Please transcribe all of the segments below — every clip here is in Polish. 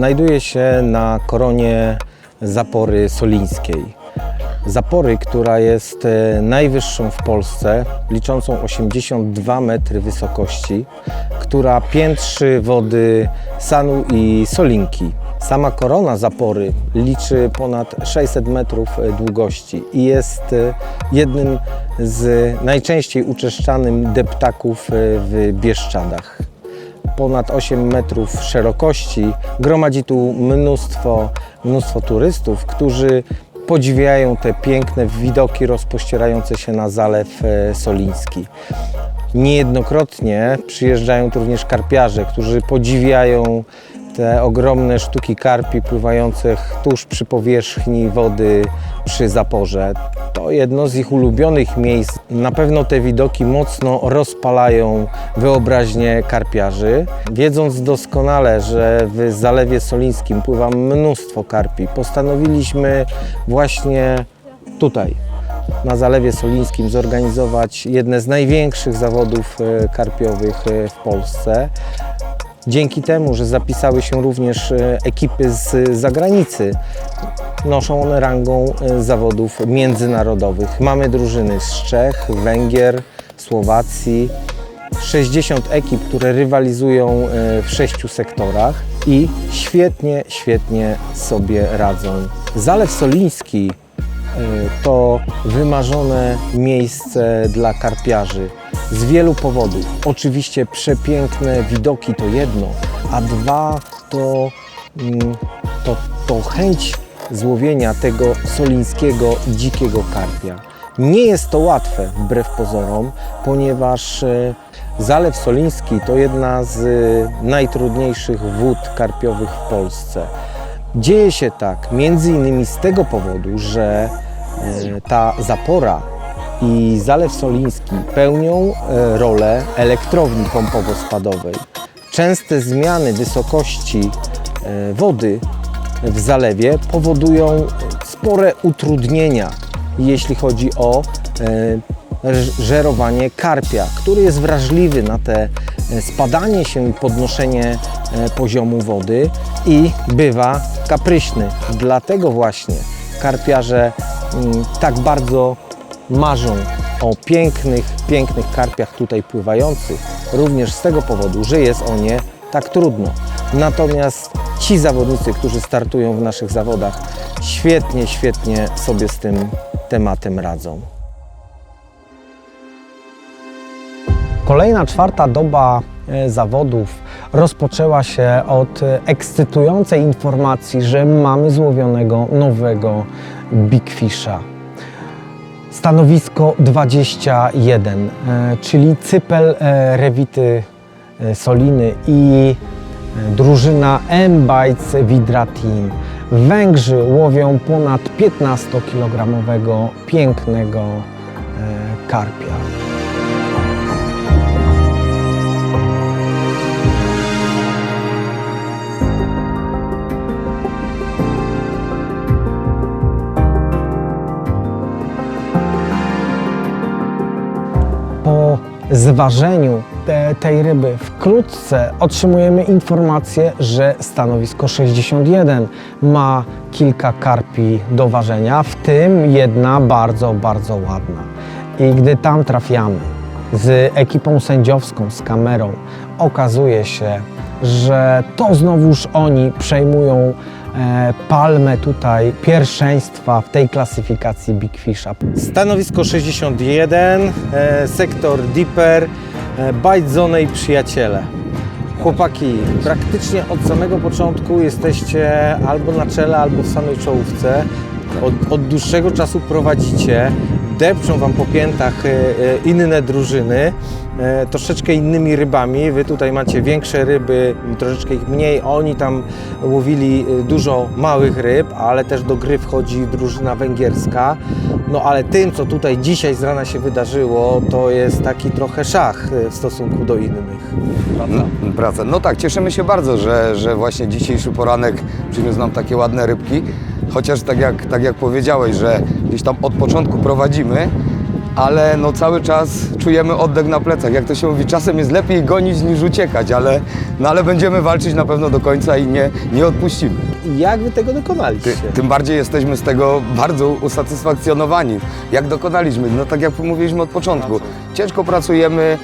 Znajduje się na koronie zapory solińskiej. Zapory, która jest e, najwyższą w Polsce, liczącą 82 metry wysokości, która piętrzy wody Sanu i Solinki. Sama korona zapory liczy ponad 600 metrów e, długości i jest e, jednym z najczęściej uczeszczanym deptaków w Bieszczadach ponad 8 metrów szerokości. Gromadzi tu mnóstwo, mnóstwo turystów, którzy podziwiają te piękne widoki rozpościerające się na Zalew e, Soliński. Niejednokrotnie przyjeżdżają tu również karpiarze, którzy podziwiają te ogromne sztuki karpi pływających tuż przy powierzchni wody przy zaporze. To jedno z ich ulubionych miejsc. Na pewno te widoki mocno rozpalają wyobraźnię karpiarzy. Wiedząc doskonale, że w Zalewie Solińskim pływa mnóstwo karpi, postanowiliśmy właśnie tutaj, na Zalewie Solińskim zorganizować jedne z największych zawodów e, karpiowych e, w Polsce. Dzięki temu, że zapisały się również e, ekipy z zagranicy, noszą one rangą e, zawodów międzynarodowych. Mamy drużyny z Czech, Węgier, Słowacji, 60 ekip, które rywalizują e, w sześciu sektorach i świetnie, świetnie sobie radzą. Zalew Soliński to wymarzone miejsce dla karpiarzy z wielu powodów. Oczywiście przepiękne widoki to jedno, a dwa to, mm, to, to chęć złowienia tego solińskiego dzikiego karpia. Nie jest to łatwe wbrew pozorom, ponieważ e, Zalew Soliński to jedna z e, najtrudniejszych wód karpiowych w Polsce. Dzieje się tak między innymi z tego powodu, że e, ta zapora i Zalew Soliński pełnią e, rolę elektrowni pompowo-spadowej. Częste zmiany wysokości e, wody w zalewie powodują spore utrudnienia, jeśli chodzi o e, żerowanie karpia, który jest wrażliwy na te spadanie się i podnoszenie poziomu wody i bywa kapryśny. Dlatego właśnie karpiarze mm, tak bardzo marzą o pięknych, pięknych karpiach tutaj pływających, również z tego powodu, że jest o nie tak trudno. Natomiast ci zawodnicy, którzy startują w naszych zawodach, świetnie, świetnie sobie z tym tematem radzą. Kolejna czwarta doba e, zawodów rozpoczęła się od e, ekscytującej informacji, że mamy złowionego nowego Big Fisha. Stanowisko 21, e, czyli cypel e, Rewity e, Soliny i drużyna M-Bites Vidra Team. Węgrzy łowią ponad 15-kilogramowego pięknego karpia. Zważeniu te, tej ryby wkrótce otrzymujemy informację, że stanowisko 61 ma kilka karpi do ważenia, w tym jedna bardzo, bardzo ładna. I gdy tam trafiamy z ekipą sędziowską, z kamerą, okazuje się, że to znowuż oni przejmują palmę tutaj pierwszeństwa w tej klasyfikacji Big Fisha. Stanowisko 61, e, sektor Dipper, e, Bite Zone i przyjaciele. Chłopaki, praktycznie od samego początku jesteście albo na czele, albo w samej czołówce. Od, od dłuższego czasu prowadzicie, depczą Wam po piętach e, e, inne drużyny, e, troszeczkę innymi rybami. Wy tutaj macie większe ryby, troszeczkę ich mniej. Oni tam łowili dużo małych ryb, ale też do gry wchodzi drużyna węgierska. No ale tym, co tutaj dzisiaj z rana się wydarzyło, to jest taki trochę szach w stosunku do innych. No, praca. No tak, cieszymy się bardzo, że, że właśnie dzisiejszy poranek przyniósł nam takie ładne rybki. Chociaż tak jak, tak jak powiedziałeś, że gdzieś tam od początku prowadzimy, ale no cały czas czujemy oddech na plecach. Jak to się mówi, czasem jest lepiej gonić niż uciekać, ale, no ale będziemy walczyć na pewno do końca i nie, nie odpuścimy. Jak wy tego dokonaliście? Ty, tym bardziej jesteśmy z tego bardzo usatysfakcjonowani. Jak dokonaliśmy? No tak jak mówiliśmy od początku. Ciężko pracujemy,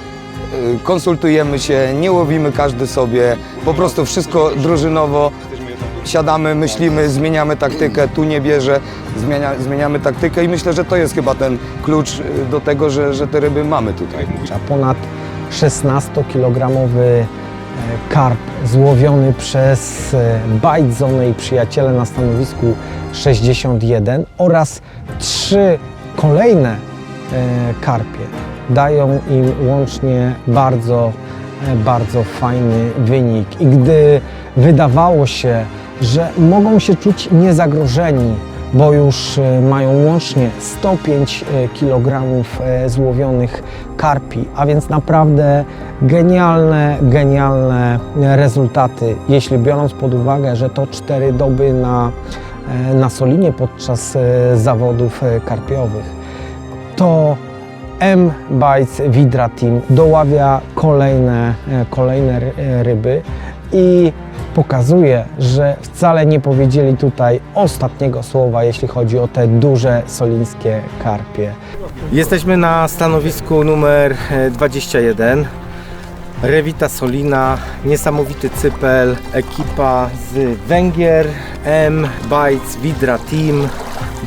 y, konsultujemy się, nie łowimy każdy sobie, po prostu wszystko drużynowo. Siadamy, myślimy, zmieniamy taktykę, tu nie bierze, zmienia, zmieniamy taktykę i myślę, że to jest chyba ten klucz y, do tego, że, że te ryby mamy tutaj. A ponad 16-kilogramowy e, karp złowiony przez e, Bite Zone i przyjaciele na stanowisku 61 oraz trzy kolejne e, karpie dają im łącznie bardzo, bardzo fajny wynik. I gdy wydawało się, że mogą się czuć niezagrożeni, bo już e, mają łącznie 105 kg złowionych karpi, a więc naprawdę genialne, genialne e, rezultaty, jeśli biorąc pod uwagę, że to cztery doby na, e, na Solinie podczas e, zawodów e, karpiowych. To M Bites Vidra Team doławia kolejne, e, kolejne ry- e, ryby i pokazuje, że wcale nie powiedzieli tutaj ostatniego słowa, jeśli chodzi o te duże solińskie karpie. Jesteśmy na stanowisku numer e, 21. Rewita Solina, niesamowity cypel, ekipa z Węgier, M, Bites, Vidra Team,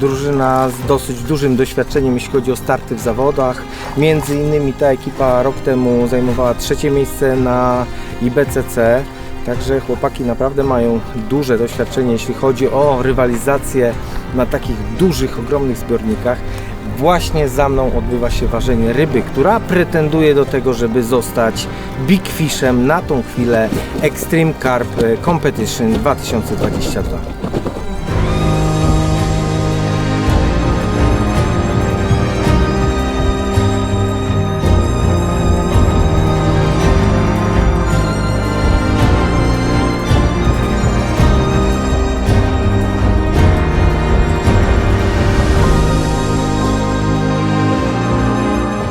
drużyna z dosyć dużym doświadczeniem, jeśli chodzi o starty w zawodach. Między innymi ta ekipa rok temu zajmowała trzecie miejsce na IBCC. Także chłopaki naprawdę mają duże doświadczenie, jeśli chodzi o rywalizację na takich dużych, ogromnych zbiornikach. Właśnie za mną odbywa się ważenie ryby, która pretenduje do tego, żeby zostać Big Fishem na tą chwilę Extreme Carp Competition 2022.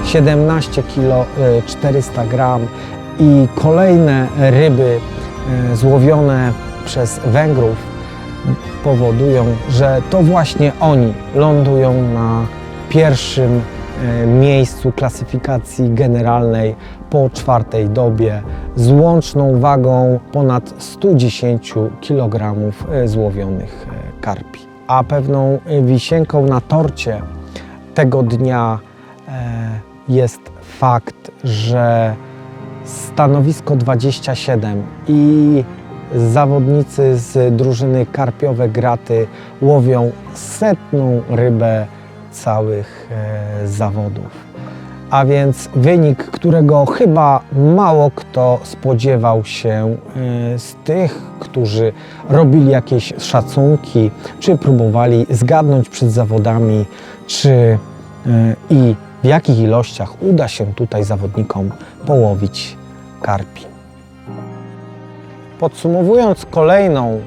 17 kg 400 gram i kolejne ryby y, złowione przez Węgrów powodują, że to właśnie oni lądują na pierwszym y, miejscu klasyfikacji generalnej po czwartej dobie z łączną wagą ponad 110 kg złowionych y, karpi. A pewną wisienką na torcie tego dnia e, jest fakt, że stanowisko 27 i zawodnicy z drużyny Karpiowe Graty łowią setną rybę całych e, zawodów. A więc wynik, którego chyba mało kto spodziewał się e, z tych, którzy robili jakieś szacunki, czy próbowali zgadnąć przed zawodami, czy e, i w jakich ilościach uda się tutaj zawodnikom połowić karpi. Podsumowując kolejną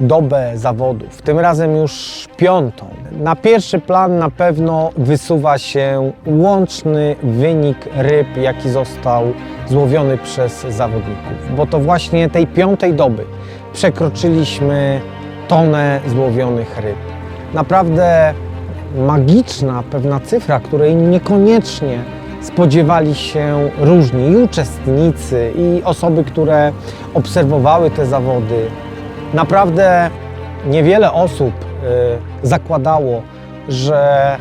dobę zawodów, tym razem już piątą, na pierwszy plan na pewno wysuwa się łączny wynik ryb, jaki został złowiony przez zawodników, bo to właśnie tej piątej doby przekroczyliśmy tonę złowionych ryb. Naprawdę magiczna pewna cyfra, której niekoniecznie spodziewali się różni i uczestnicy, i osoby, które obserwowały te zawody. Naprawdę niewiele osób y, zakładało, że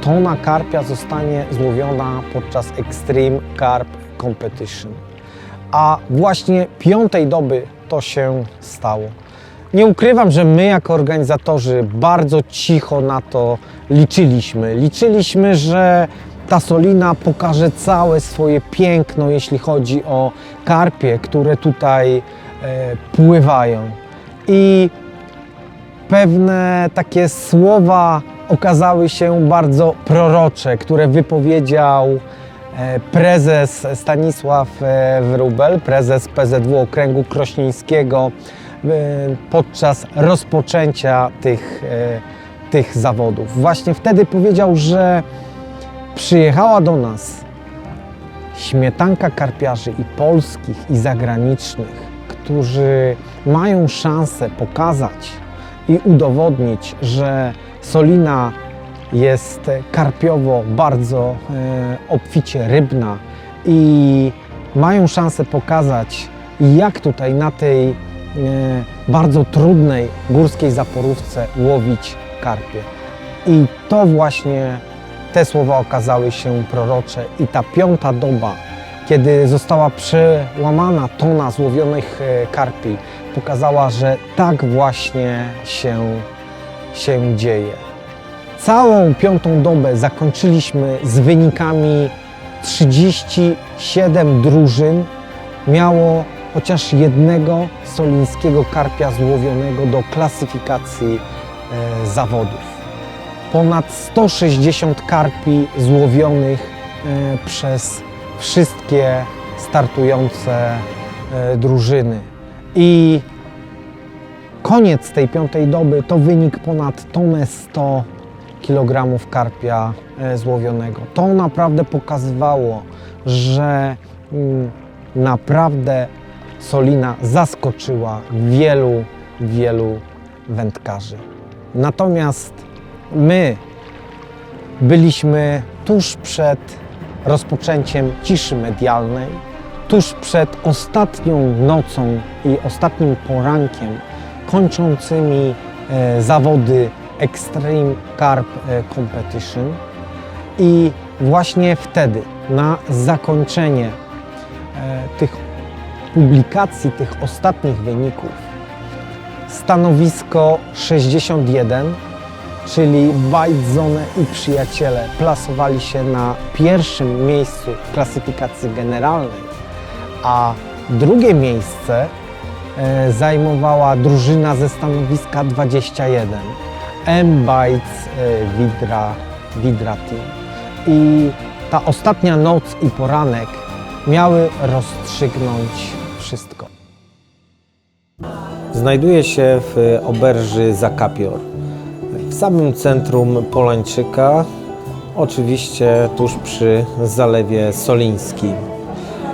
tona karpia zostanie złowiona podczas Extreme Carp Competition. A właśnie piątej doby to się stało. Nie ukrywam, że my jako organizatorzy bardzo cicho na to liczyliśmy. Liczyliśmy, że ta solina pokaże całe swoje piękno, jeśli chodzi o karpie, które tutaj e, pływają. I pewne takie słowa okazały się bardzo prorocze, które wypowiedział e, prezes Stanisław e, Wróbel, prezes PZW Okręgu Krośnieńskiego podczas rozpoczęcia tych, e, tych zawodów. Właśnie wtedy powiedział, że przyjechała do nas śmietanka karpiarzy i polskich, i zagranicznych, którzy mają szansę pokazać i udowodnić, że Solina jest karpiowo bardzo e, obficie rybna i mają szansę pokazać, jak tutaj na tej e, bardzo trudnej górskiej zaporówce łowić karpie. I to właśnie te słowa okazały się prorocze i ta piąta doba, kiedy została przełamana tona złowionych e, karpi, pokazała, że tak właśnie się, się dzieje. Całą piątą dobę zakończyliśmy z wynikami 37 drużyn miało chociaż jednego solińskiego karpia złowionego do klasyfikacji e, zawodów ponad 160 karpi złowionych e, przez wszystkie startujące e, drużyny. I koniec tej piątej doby to wynik ponad tonę 100 kg karpia złowionego. To naprawdę pokazywało, że mm, naprawdę Solina zaskoczyła wielu, wielu wędkarzy. Natomiast my byliśmy tuż przed rozpoczęciem ciszy medialnej, tuż przed ostatnią nocą i ostatnim porankiem kończącymi e, zawody Extreme Carp e, Competition i właśnie wtedy na zakończenie e, tych publikacji, tych ostatnich wyników stanowisko 61 czyli Bajdzone i przyjaciele plasowali się na pierwszym miejscu klasyfikacji generalnej, a drugie miejsce e, zajmowała drużyna ze stanowiska 21 M-Bites e, Widra, Widra Team. I ta ostatnia noc i poranek miały rozstrzygnąć. Znajduję się w oberży Zakapior w samym centrum Polańczyka, oczywiście tuż przy Zalewie Solińskim.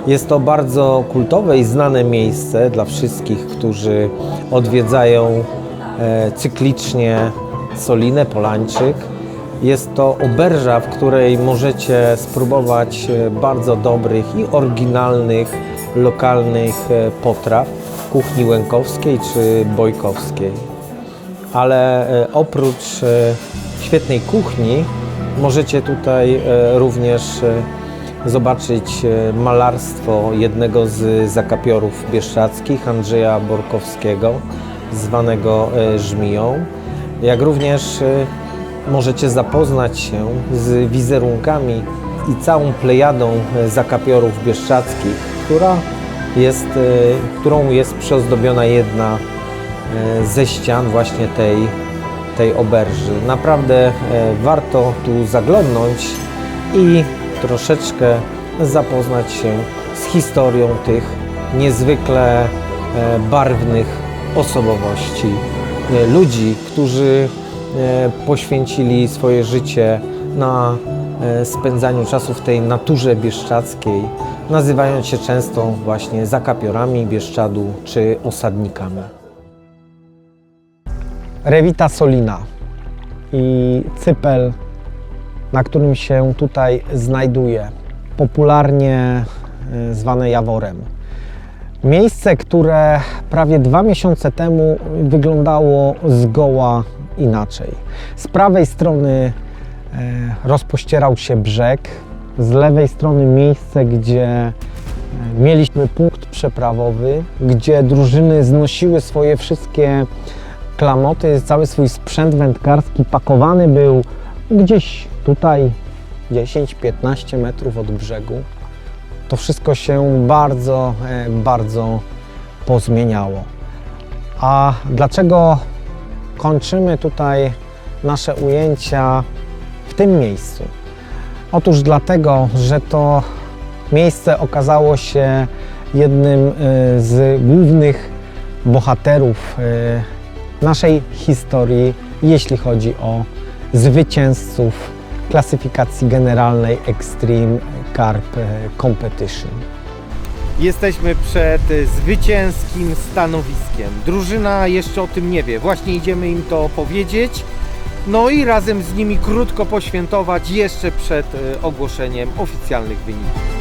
Jest to bardzo kultowe i znane miejsce dla wszystkich, którzy odwiedzają e, cyklicznie Solinę, Polańczyk. Jest to oberża, w której możecie spróbować e, bardzo dobrych i oryginalnych, lokalnych e, potraw kuchni łękowskiej czy bojkowskiej ale e, oprócz e, świetnej kuchni możecie tutaj e, również zobaczyć malarstwo jednego z zakapiorów bieszczadzkich, Andrzeja Borkowskiego, zwanego Żmiją. Jak również możecie zapoznać się z wizerunkami i całą plejadą zakapiorów bieszczadzkich, która jest, którą jest przyozdobiona jedna E, ze ścian właśnie tej, tej oberży. Naprawdę e, warto tu zaglądnąć i troszeczkę zapoznać się z historią tych niezwykle e, barwnych osobowości. Ludzi, którzy poświęcili swoje życie na spędzaniu czasu w tej naturze bieszczackiej, nazywając się często właśnie zakapiorami Bieszczadu czy osadnikami. Rewita Solina i cypel, na którym się tutaj znajduje, popularnie e, zwane Jaworem. Miejsce, które prawie dwa miesiące temu wyglądało zgoła inaczej. Z prawej strony e, rozpościerał się brzeg, z lewej strony miejsce, gdzie e, mieliśmy punkt przeprawowy, gdzie drużyny znosiły swoje wszystkie klamoty, cały swój sprzęt wędkarski pakowany był gdzieś tutaj 10-15 metrów od brzegu. To wszystko się bardzo, e, bardzo pozmieniało. A dlaczego kończymy tutaj nasze ujęcia w tym miejscu? Otóż dlatego, że to miejsce okazało się jednym e, z głównych bohaterów e, naszej historii, jeśli chodzi o zwycięzców klasyfikacji generalnej Extreme Carp e, Competition. Jesteśmy przed zwycięskim stanowiskiem. Drużyna jeszcze o tym nie wie. Właśnie idziemy im to powiedzieć. No i razem z nimi krótko poświętować jeszcze przed y, ogłoszeniem oficjalnych wyników.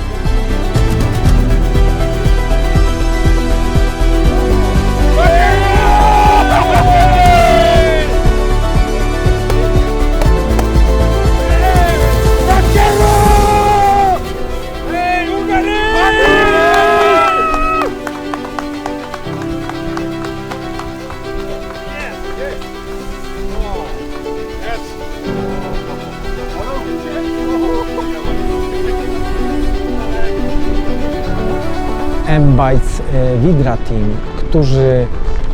E, Vidra Team, którzy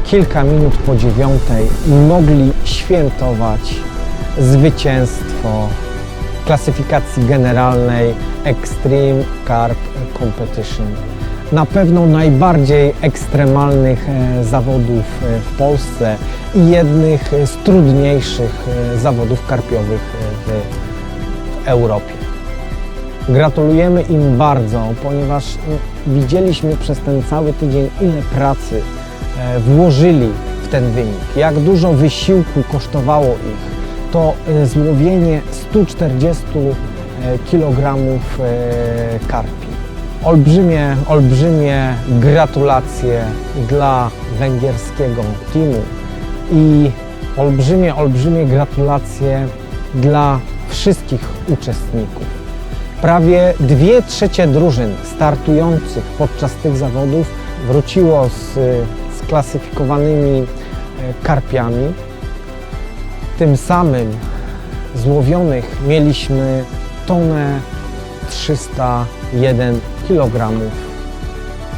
kilka minut po dziewiątej mogli świętować zwycięstwo klasyfikacji generalnej Extreme Carp Competition. Na pewno najbardziej ekstremalnych e, zawodów e, w Polsce i jednych z trudniejszych e, zawodów karpiowych w Europie. Gratulujemy im bardzo, ponieważ no, widzieliśmy przez ten cały tydzień, ile pracy e, włożyli w ten wynik, jak dużo wysiłku kosztowało ich to e, złowienie 140 kg karpi. Olbrzymie, olbrzymie gratulacje dla węgierskiego teamu i olbrzymie, olbrzymie gratulacje dla wszystkich uczestników. Prawie dwie trzecie drużyn startujących podczas tych zawodów wróciło z sklasyfikowanymi e, karpiami. Tym samym złowionych mieliśmy tonę 301 kg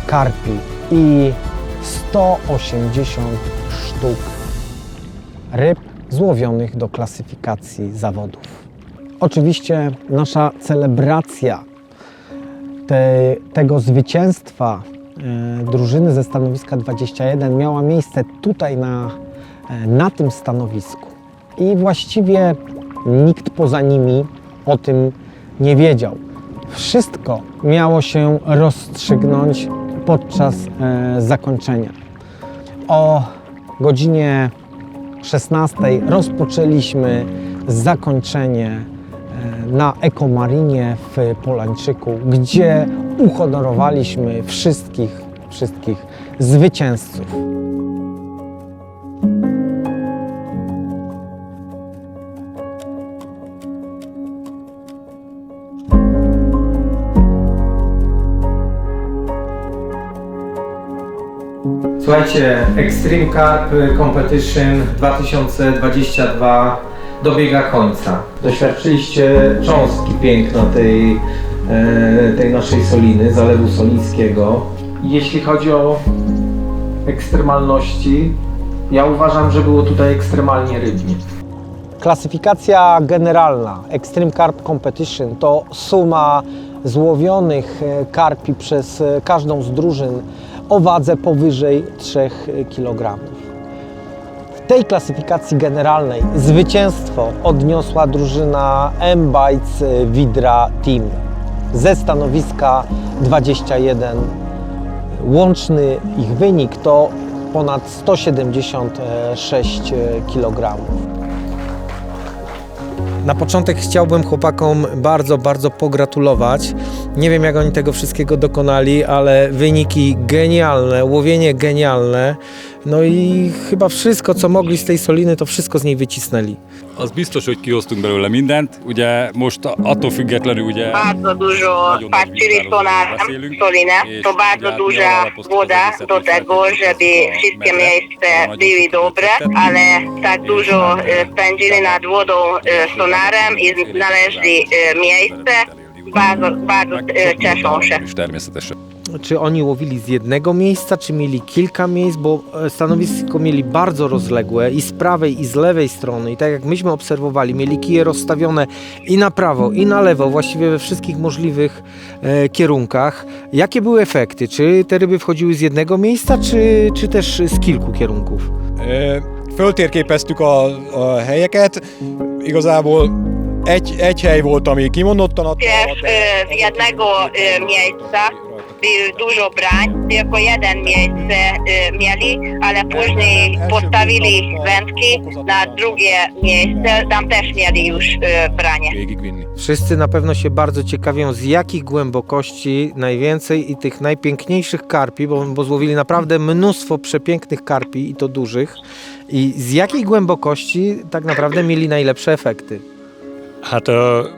karpi i 180 sztuk ryb złowionych do klasyfikacji zawodów. Oczywiście nasza celebracja te, tego zwycięstwa e, drużyny ze stanowiska 21 miała miejsce tutaj na, e, na tym stanowisku. I właściwie nikt poza nimi o tym nie wiedział. Wszystko miało się rozstrzygnąć podczas e, zakończenia. O godzinie 16 rozpoczęliśmy zakończenie na Ekomarinie w Polańczyku, gdzie uhonorowaliśmy wszystkich, wszystkich zwycięzców. Słuchajcie, Extreme Carp Competition 2022 dobiega końca. Doświadczyliście cząstki piękna tej, e, tej naszej soliny, zalewu solińskiego. Jeśli chodzi o ekstremalności, ja uważam, że było tutaj ekstremalnie rybnie. Klasyfikacja generalna Extreme Carp Competition to suma złowionych e, karpi przez e, każdą z drużyn o wadze powyżej 3 kg. W tej klasyfikacji generalnej zwycięstwo odniosła drużyna M-Bites Vidra Team ze stanowiska 21. Łączny ich wynik to ponad 176 kg. Na początek chciałbym chłopakom bardzo, bardzo pogratulować. Nie wiem, jak oni tego wszystkiego dokonali, ale wyniki genialne, łowienie genialne. No i chyba wszystko, co mogli z tej soliny, to wszystko z niej wycisnęli. Az biztos, hogy kihoztunk belőle mindent. Ugye most attól függetlenül ugye bardzo dużo patrzyli na Solinę. To bardzo duża woda do tego, żeby wszystkie miejsca były dobre, ale tak dużo e, spędzili nad wodą e, sonarem i znaleźli e, miejsce. Bardzo, bardzo e, cieszą się. Czy oni łowili z jednego miejsca, czy mieli kilka miejsc, bo e, stanowisko mieli bardzo rozległe i z prawej, i z lewej strony. I tak jak myśmy obserwowali, mieli kije rozstawione i na prawo, i na lewo, właściwie we wszystkich możliwych e, kierunkach. Jakie były efekty? Czy te ryby wchodziły z jednego miejsca, czy, czy też z kilku kierunków? Ö, Föltérképeztük a, a helyeket, igazából egy, egy hely volt, ami kimondottan adta a Pierw y, z jednego y, miejsca dużo brań, tylko jeden miejsce y, mieli, ale później postawili wędki na drugie miejsce, tam też mieli już y, branie. Wszyscy na pewno się bardzo ciekawią, z jakich głębokości najwięcej i tych najpiękniejszych karpi, bo, bo złowili naprawdę mnóstwo przepięknych karpi i to dużych. I z jakiej głębokości tak naprawdę mieli najlepsze efekty?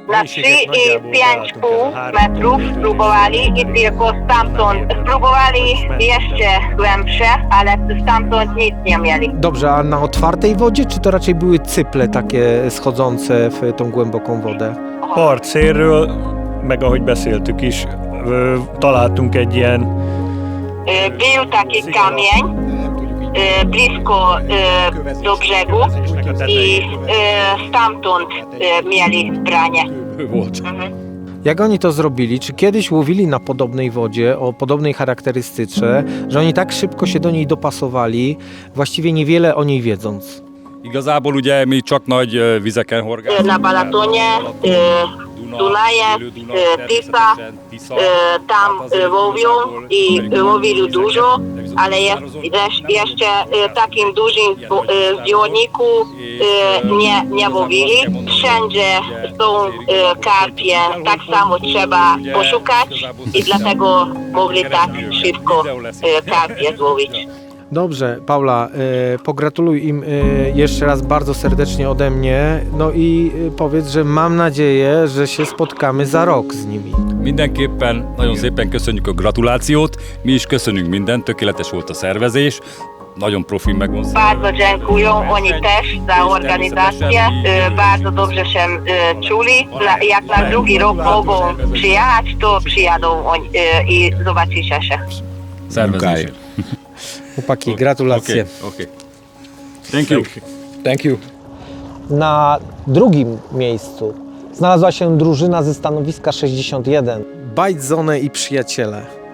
Na 3 i 5,5 metrów próbowali i tylko stamtąd. Spróbowali jeszcze głębsze, ale stamtąd nic nie mieli. Dobrze, a na otwartej wodzie, czy to raczej były cyple takie schodzące w tą głęboką wodę? part szélről, meg ahogy beszéltük is, találtunk egy ilyen Y, Był taki kamień blisko y, do brzegu i y, stamtąd y, mieli branie. volt. Jak oni to zrobili? Czy kiedyś łowili na podobnej wodzie, o podobnej charakterystyce, że oni tak szybko się do niej dopasowali, właściwie niewiele o niej wiedząc? Igazából ugye mi csak nagy vizeken Y, horgászunk. Na Balatonie, y, Duna, Dunaje, Élő-Duna, y, Tisza, természetesen Tisza. y, tam y, łowią i łowili dużo, ale jest jeszcze y, takim dużym y, zbiorniku y, nie, nie łowili. Wszędzie są y, karpie, tak samo trzeba poszukać i dlatego mogli tak szybko y, karpie złowić. Dobrze, Paula, e, pogratuluj im e, jeszcze raz bardzo serdecznie ode mnie. No i e, powiedz, że mam nadzieję, że się spotkamy za rok z nimi. Mindenképpen nagyon szépen köszönjük a gratulációt, mi is köszönünk mindent, tökéletes volt a szervezés, nagyon profi megvan Bardzo dziękują oni też za organizację. Bardzo dobrze się czuli. Dla- Jak na drugi rok mogą przyjechać, to przyjadą oni, i zobaczycie się. szervezés. Chłopaki, gratulacje. Oké. Thank you. Thank you. Na drugim miejscu znalazła się drużyna ze stanowiska 61. Bajdzone i przyjaciele.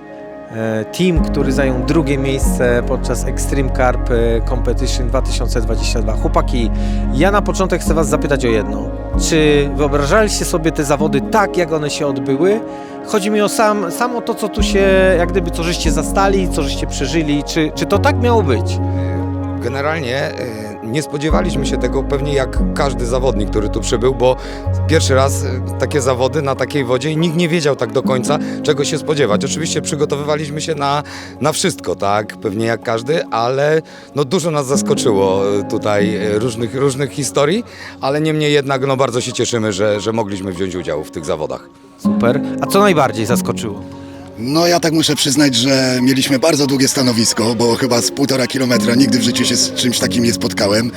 E, Team, który zajął drugie miejsce podczas Extreme Carp e, Competition 2022. Chłopaki, ja na początek chcę Was zapytać o jedno. Czy wyobrażaliście sobie te zawody tak, jak one się odbyły? Chodzi mi o sam, samo to, co tu się, jak gdyby, co żeście zastali, co żeście przeżyli. Czy, czy to tak miało być? Generalnie e, nie spodziewaliśmy się tego pewnie jak każdy zawodnik, który tu przybył, bo pierwszy raz e, takie zawody na takiej wodzie i nikt nie wiedział tak do końca, czego się spodziewać. Oczywiście przygotowywaliśmy się na, na wszystko, tak, pewnie jak każdy, ale no dużo nas zaskoczyło e, tutaj e, różnych, różnych historii, ale niemniej jednak no bardzo się cieszymy, że, że mogliśmy wziąć udział w tych zawodach. Super. A co najbardziej zaskoczyło? No ja tak muszę przyznać, że mieliśmy bardzo długie stanowisko, bo chyba z półtora kilometra nigdy w życiu się z czymś takim nie spotkałem.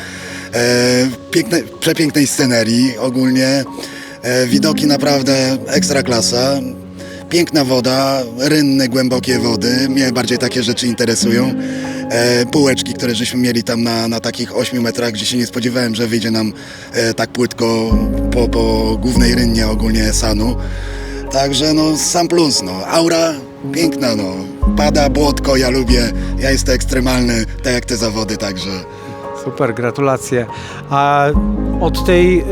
E, piękne, przepięknej scenerii ogólnie, e, widoki naprawdę ekstra klasa. Piękna woda, rynne, głębokie wody, mnie bardziej takie rzeczy interesują. E, półeczki, które żeśmy mieli tam na, na takich 8 metrach, gdzie się nie spodziewałem, że wyjdzie nam e, tak płytko po, po głównej rynnie ogólnie Sanu. Także no sam plus, no. Aura piękna, no. Pada błotko, ja lubię. Ja jestem ekstremalny, tak jak te zawody, także. Super, gratulacje. A od tej y,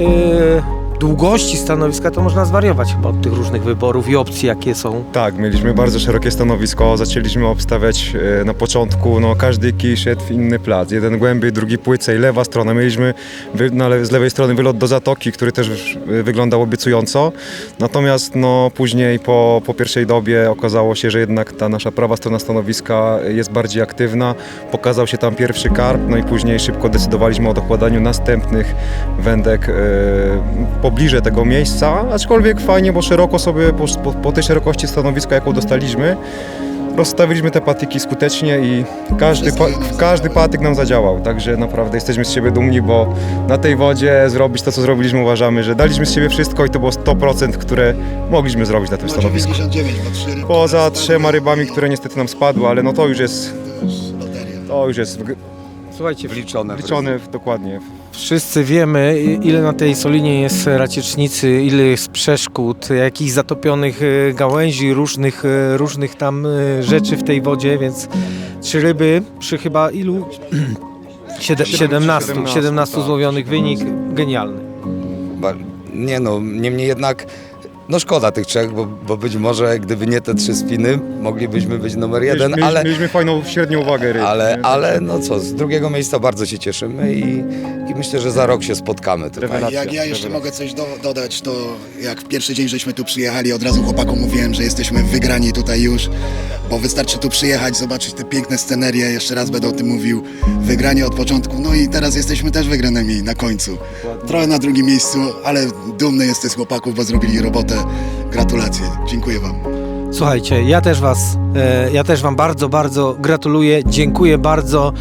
długości stanowiska to można zwariować chyba od tych różnych wyborów i opcji, jakie są. Tak, mieliśmy bardzo szerokie stanowisko, zaczęliśmy obstawiać e, na początku, no każdy kij szedł w inny plac, jeden głębiej, drugi płycej, lewa strona, mieliśmy wy, na le, z lewej strony wylot do Zatoki, który też e, wyglądał obiecująco, natomiast no później po, po pierwszej dobie okazało się, że jednak ta nasza prawa strona stanowiska jest bardziej aktywna, pokazał się tam pierwszy karp, no i później szybko decydowaliśmy o dokładaniu następnych wędek e, pobliże tego miejsca, aczkolwiek fajnie, bo szeroko sobie po, po, po tej szerokości stanowiska, jaką dostaliśmy, rozstawiliśmy te patyki skutecznie i każdy, pa, każdy patyk nam zadziałał, także naprawdę jesteśmy z siebie dumni, bo na tej wodzie zrobić to, co zrobiliśmy, uważamy, że daliśmy z siebie wszystko i to było 100%, które mogliśmy zrobić na tym No stanowisku. 99, bo trzy rybki Poza trzema rybami, które niestety nam spadły, ale no to już jest, To już jest Słuchajcie, Wliczone. wliczone w, dokładnie wszyscy wiemy, ile na tej Solinie jest raciecznicy, ile jest przeszkód, jakichś zatopionych y, gałęzi, różnych, y, różnych tam y, rzeczy w tej wodzie, więc trzy ryby przy chyba ilu? Siedem, 17, 17, 17, tak. złowionych wynik, genialny. Ba- Nie no, niemniej jednak, no szkoda tych trzech, bo, bo być może gdyby nie te trzy spiny, moglibyśmy być numer jeden, mieliśmy, ale, mieliśmy fajną średnią wagę ryb. ale, nie? ale no co, z drugiego miejsca bardzo się cieszymy i, i myślę, że za rok się spotkamy tutaj. Rewelacja, Jak ja jeszcze rewelacja. mogę coś do, dodać, to jak w pierwszy dzień żeśmy tu przyjechali, od razu chłopakom mówiłem, że jesteśmy wygrani tutaj już, bo wystarczy tu przyjechać, zobaczyć te piękne scenerie, jeszcze raz będę o tym mówił, wygranie od początku, no i teraz jesteśmy też wygranymi na końcu. Trochę na drugim miejscu, ale dumny jestem z chłopaków, bo zrobili robotę. Gratulacje, dziękuję wam. Słuchajcie, ja też was, e, ja też wam bardzo, bardzo gratuluję, dziękuję bardzo.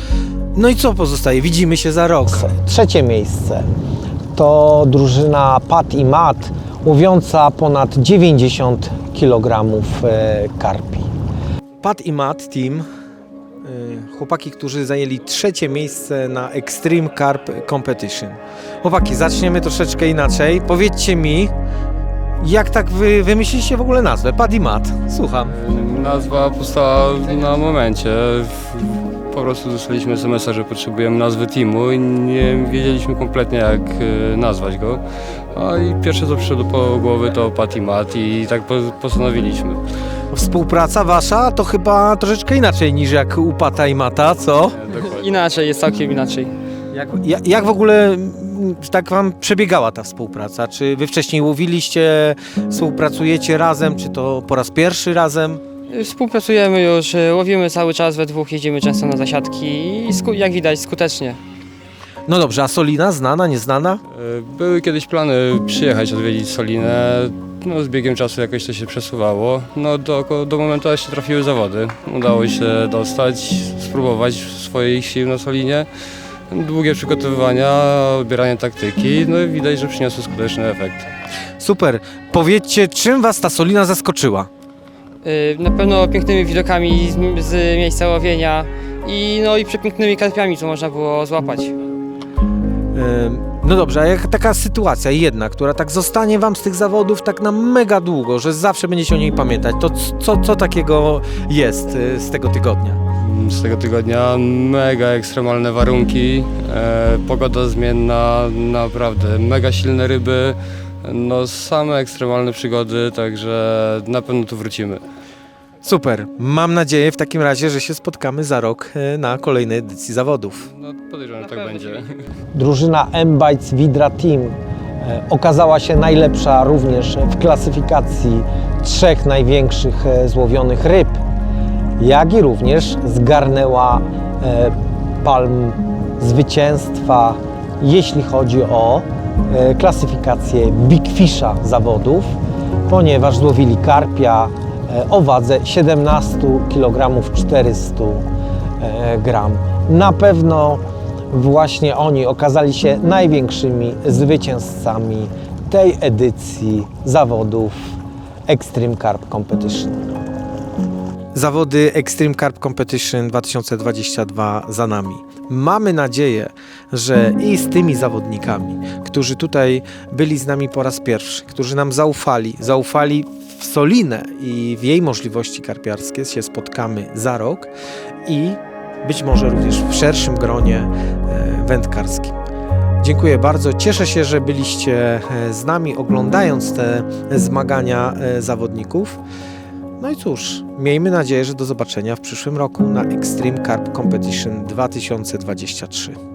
No i co pozostaje? Widzimy się za rok. Trzecie miejsce to drużyna Pat i Mat, łowiąca ponad 90 kg e, karpi. Pat i Mat Team, e, chłopaki, którzy zajęli trzecie miejsce na Extreme Carp Competition. Chłopaki, zaczniemy troszeczkę inaczej. Powiedzcie mi, jak tak wy wymyśliliście w ogóle nazwę? Pat i Mat. Słucham. Nazwa powstała na momencie. Po prostu dostaliśmy SMS-a, że potrzebujemy nazwy teamu i nie wiedzieliśmy kompletnie jak e, nazwać go. A i pierwsze co przyszło do głowy to Pat i Mat i tak po- postanowiliśmy. Współpraca wasza to chyba troszeczkę inaczej niż jak u Pata i Mata, co? Inaczej, jest całkiem inaczej. Jak, jak, jak w ogóle mm, tak wam przebiegała ta współpraca? Czy wy wcześniej łowiliście, współpracujecie razem, czy to po raz pierwszy razem? Współpracujemy już, e, łowimy cały czas we dwóch, jeździmy często na zasiadki i sku- jak widać skutecznie. No dobrze, a Solina znana, nieznana? E, Były kiedyś plany przyjechać, odwiedzić Solinę. No, z biegiem czasu jakoś to się przesuwało. No, do, do momentu, aż się trafiły zawody. Udało się dostać, spróbować swoich sił na Solinie. Długie przygotowywania, odbieranie taktyki, no i widać, że przyniosły skuteczny efekt. Super. Powiedzcie, czym was ta Solina zaskoczyła? E, Na pewno pięknymi widokami z, z miejsca łowienia i, no, i przepięknymi karpiami, co można było złapać. No dobrze, a jak taka sytuacja jedna, która tak zostanie wam z tych zawodów tak na mega długo, że zawsze będziecie o niej pamiętać, to co, co takiego jest y, z tego tygodnia? Z tego tygodnia mega ekstremalne warunki, e, pogoda zmienna, naprawdę mega silne ryby, no same ekstremalne przygody, także na pewno tu wrócimy. Super. Mam nadzieję w takim razie, że się spotkamy za rok e, na kolejnej edycji zawodów. No podejrzewam, że tak będzie. Drużyna M-Bites Vidra Team e, okazała się najlepsza również w klasyfikacji trzech największych e, złowionych ryb, jak i również zgarnęła e, palm zwycięstwa, jeśli chodzi o e, klasyfikację Big Fisha zawodów, ponieważ złowili karpia o wadze 17 kg 400 e, gram. Na pewno właśnie oni okazali się największymi zwycięzcami tej edycji zawodów Extreme Carp Competition. Zawody Extreme Carp Competition 2022 za nami. Mamy nadzieję, że i z tymi zawodnikami, którzy tutaj byli z nami po raz pierwszy, którzy nam zaufali, zaufali w Solinę i w jej możliwości karpiarskie, się spotkamy za rok i być może również w szerszym gronie e, wędkarskim. Dziękuję bardzo. Cieszę się, że byliście e, z nami oglądając te zmagania e, zawodników. No i cóż, miejmy nadzieję, że do zobaczenia w przyszłym roku na Extreme Carp Competition 2023.